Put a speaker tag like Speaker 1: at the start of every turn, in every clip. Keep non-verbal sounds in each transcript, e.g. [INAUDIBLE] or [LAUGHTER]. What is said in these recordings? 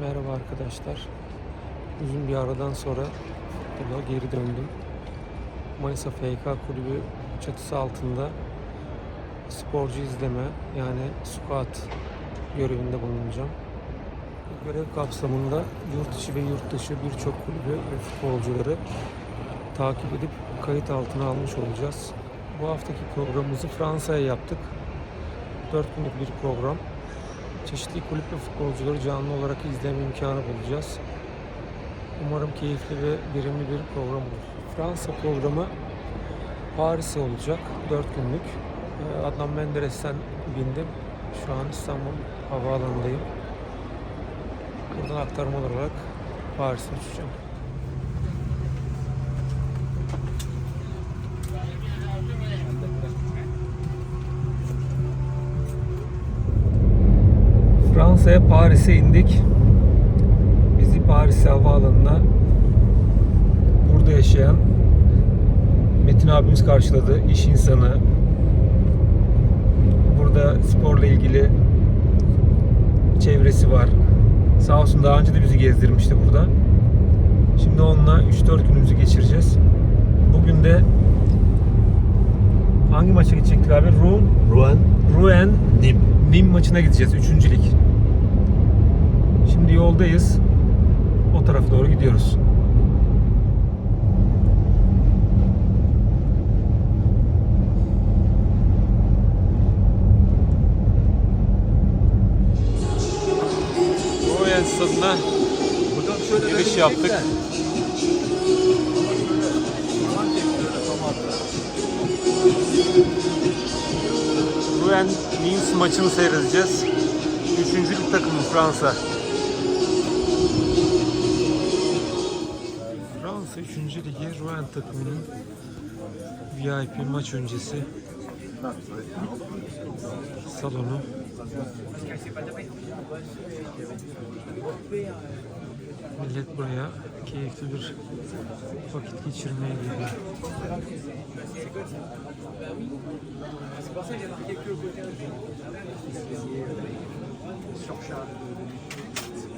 Speaker 1: Merhaba arkadaşlar. Uzun bir aradan sonra futbola geri döndüm. Manisa FK kulübü çatısı altında sporcu izleme yani squat görevinde bulunacağım. Bu görev kapsamında yurt içi ve yurt dışı birçok kulübü ve futbolcuları takip edip kayıt altına almış olacağız. Bu haftaki programımızı Fransa'ya yaptık. 4 günlük bir program çeşitli kulüp ve futbolcuları canlı olarak izleme imkanı bulacağız. Umarım keyifli ve verimli bir program olur. Fransa programı Paris'e olacak 4 günlük. Ee, Adnan Menderes'ten bindim. Şu an İstanbul Havaalanı'ndayım. Buradan aktarma olarak Paris'e uçacağım. Fransa'ya Paris'e indik. Bizi Paris Havaalanı'na burada yaşayan Metin abimiz karşıladı. İş insanı. Burada sporla ilgili çevresi var. Sağ olsun daha önce de bizi gezdirmişti burada. Şimdi onunla 3-4 günümüzü geçireceğiz. Bugün de hangi maça gidecektik abi? Rouen,
Speaker 2: Rouen,
Speaker 1: Rouen
Speaker 2: Nîmes.
Speaker 1: Nim maçına gideceğiz. Üçüncü lig. Şimdi yoldayız. O tarafa doğru gidiyoruz. Stadına
Speaker 2: Buradan şöyle
Speaker 1: Giriş yaptık. Rouen Nice maçını seyredeceğiz. Üçüncü lig takımı Fransa. 3. Ligi Rouen takımının VIP maç öncesi salonu. Millet buraya keyifli bir vakit geçirmeye geliyor.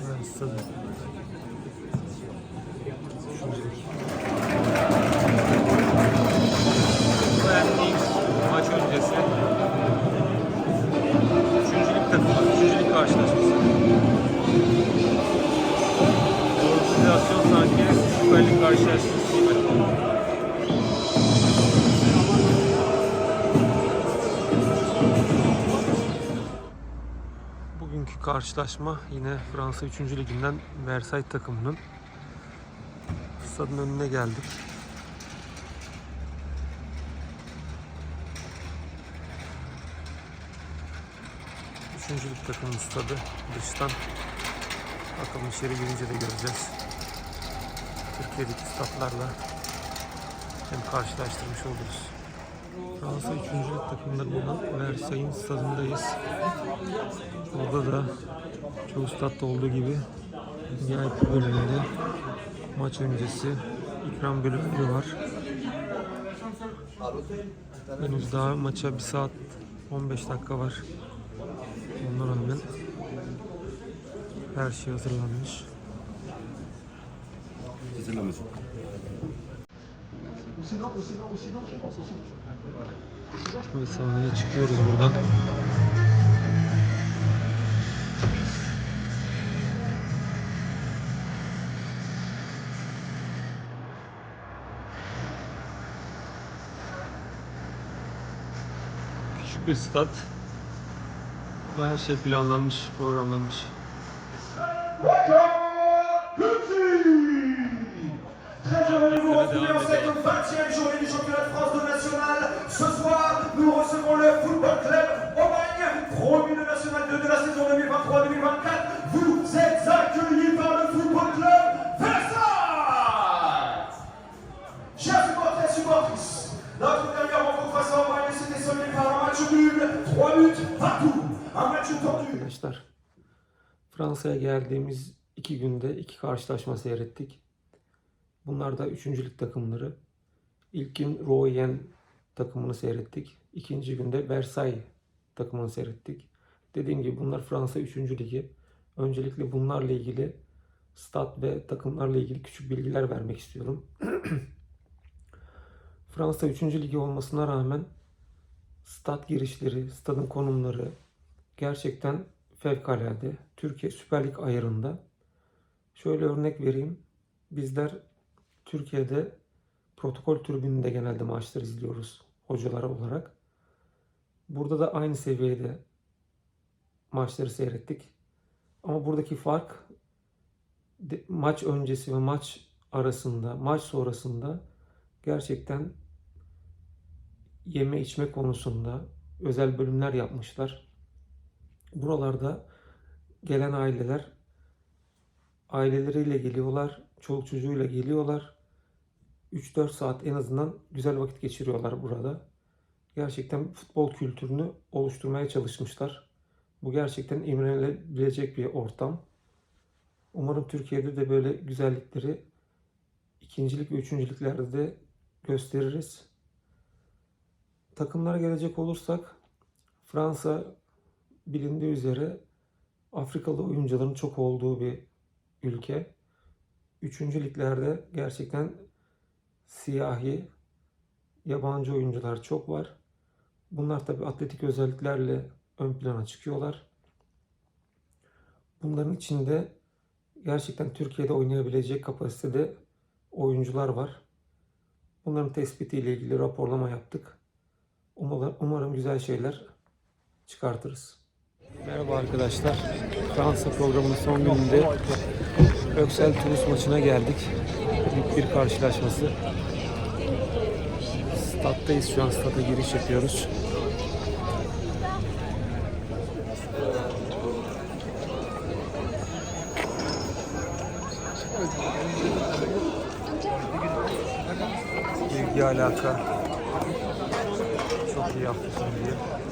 Speaker 1: Rouen stadı. Karşılaşma yine Fransa 3. Liginden Versailles takımının stadın önüne geldik. Üçüncü lig takımının stadı dıştan bakalım içeri girince de göreceğiz. Türkiye'deki statlarla hem karşılaştırmış oluruz. Fransa 3. lig takımlarının Versailles'in stadındayız. Burada da çoğu statta olduğu gibi VIP bölümünde maç öncesi ikram bölümleri var. Henüz daha maça 1 saat 15 dakika var. Ona rağmen her şey hazırlanmış. Ve sahneye çıkıyoruz buradan. Küçük bir stat. Ve her şey planlanmış, programlanmış.
Speaker 3: Très heureux de vous retrouver en cette 20e journée du championnat de France de
Speaker 1: Arkadaşlar Fransa'ya geldiğimiz iki günde iki karşılaşma seyrettik. Bunlar da üçüncülük takımları. İlk gün Royen takımını seyrettik. İkinci günde Versailles takımını seyrettik. Dediğim gibi bunlar Fransa 3. ligi. Öncelikle bunlarla ilgili stat ve takımlarla ilgili küçük bilgiler vermek istiyorum. [CLEARS THROAT] Fransa 3. ligi olmasına rağmen stat girişleri, stadın konumları gerçekten fevkalade. Türkiye Süper Lig ayarında. Şöyle örnek vereyim. Bizler Türkiye'de protokol tribününde genelde maçları izliyoruz hocalar olarak. Burada da aynı seviyede maçları seyrettik. Ama buradaki fark maç öncesi ve maç arasında, maç sonrasında gerçekten yeme içme konusunda özel bölümler yapmışlar. Buralarda gelen aileler aileleriyle geliyorlar, çoluk çocuğuyla geliyorlar. 3-4 saat en azından güzel vakit geçiriyorlar burada. Gerçekten futbol kültürünü oluşturmaya çalışmışlar. Bu gerçekten imrenilebilecek bir ortam. Umarım Türkiye'de de böyle güzellikleri ikincilik ve üçüncülüklerde de gösteririz. Takımlara gelecek olursak Fransa bilindiği üzere Afrikalı oyuncuların çok olduğu bir ülke. Üçüncü liglerde gerçekten siyahi yabancı oyuncular çok var. Bunlar tabi atletik özelliklerle ön plana çıkıyorlar. Bunların içinde gerçekten Türkiye'de oynayabilecek kapasitede oyuncular var. Bunların tespitiyle ilgili raporlama yaptık. Umarım, güzel şeyler çıkartırız. Merhaba arkadaşlar. Fransa programının son gününde Öksel Toulouse maçına geldik. Lig bir karşılaşması. Stat'tayız şu an stada giriş yapıyoruz. İlgi alaka iyi yaptı şimdi.